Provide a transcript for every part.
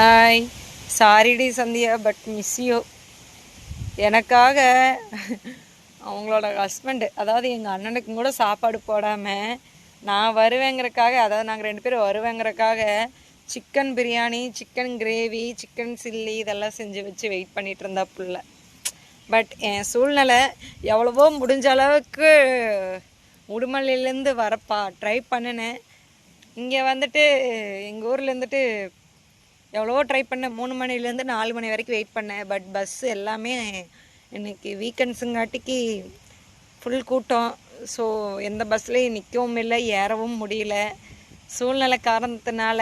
Hi சாரிடி Sandhya but miss you எனக்காக அவங்களோட ஹஸ்பண்டு அதாவது எங்கள் அண்ணனுக்கும் கூட சாப்பாடு போடாமல் நான் வருவேங்கிறக்காக அதாவது நாங்கள் ரெண்டு பேரும் வருவேங்கிறக்காக chicken biryani chicken gravy chicken chilli இதெல்லாம் செஞ்சு வச்சு வெயிட் பண்ணிகிட்டு இருந்தா புள்ள. பட் என் சூழ்நிலை எவ்வளவோ முடிஞ்ச அளவுக்கு உடுமலையிலேருந்து வரப்பா ட்ரை பண்ணினேன். இங்கே வந்துட்டு எங்கள் ஊர்லேருந்துட்டு எவ்வளவோ ட்ரை பண்ணேன் மூணு மணிலேருந்து நாலு மணி வரைக்கும் வெயிட் பண்ணேன் பட் பஸ் எல்லாமே இன்றைக்கி வீக்கெண்ட்ஸுங்காட்டிக்கு ஃபுல் கூட்டம். ஸோ எந்த பஸ்லேயும் நிற்கவும் இல்லை ஏறவும் முடியல. சூழ்நிலை காரணத்தினால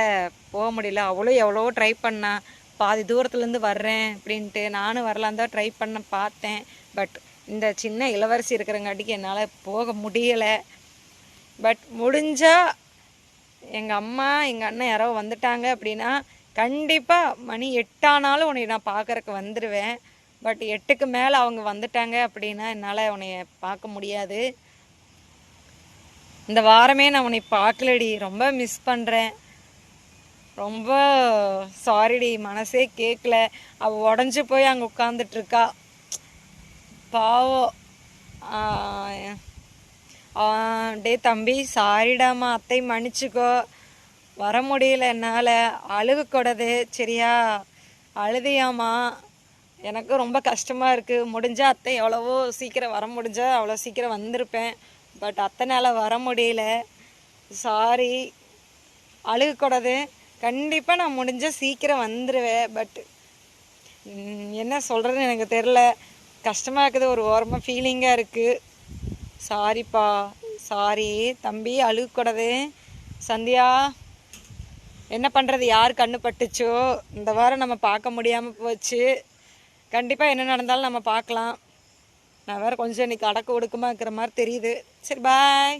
போக முடியல. அவ்வளோ எவ்வளவோ ட்ரை பண்ணா பாதி தூரத்துலேருந்து வர்றேன் அப்படின்ட்டு நானும் வரலான் தான் ட்ரை பண்ண பார்த்தேன். பட் இந்த சின்ன இளவரசி இருக்கிறங்காட்டிக்கு என்னால் போக முடியலை. பட் முடிஞ்சால் எங்கள் அம்மா எங்கள் அண்ணன் யாரோ வந்துட்டாங்க அப்படின்னா கண்டிப்பாக மணி எட்டானாலும் உன்னை நான் பார்க்கறக்கு வந்துடுவேன் பட் எட்டுக்கு மேலே அவங்க வந்துட்டாங்க அப்படின்னா என்னால் உன்னைய பார்க்க முடியாது. இந்த வாரமே நான் உன்னை பார்க்கலடி ரொம்ப மிஸ் பண்ணுறேன் ரொம்ப சாரிடி மனசே கேட்கல அவள் உடஞ்சி போய் அங்கே உட்காந்துட்ருக்கா பாவம். டே டேய் தம்பி சாரிடாமா அத்தை மன்னிச்சுக்கோ. வர முடியல என்னால். அழுகு கூடாது. சரியா? அழுதியாமா எனக்கு ரொம்ப கஷ்டமாக இருக்குது முடிஞ்சால் அத்தை எவ்வளவோ சீக்கிரம் வர முடிஞ்சால் அவ்வளோ சீக்கிரம் வந்திருப்பேன். பட் அத்தனால் வர முடியல. சாரி. அழுகக்கூடாது கண்டிப்பாக நான் முடிஞ்சால் சீக்கிரம் வந்துடுவேன் பட் என்ன சொல்கிறதுன்னு எனக்கு தெரில கஷ்டமாக இருக்குது. ஒரு ஓரமாக ஃபீலிங்காக இருக்குது சாரிப்பா. சாரி. தம்பி அழுகக்கூடாது சந்தியா? என்ன பண்ணுறது யார் கண்ணு பட்டுச்சோ? இந்த வாரம் நம்ம பார்க்க முடியாமல் போச்சு. கண்டிப்பாக என்ன நடந்தாலும் நம்ம பார்க்கலாம். நான் வேறு கொஞ்சம் இன்னைக்கு அடக்க ஒடுக்கமாக இருக்கிற மாதிரி தெரியுது. சரி பாய்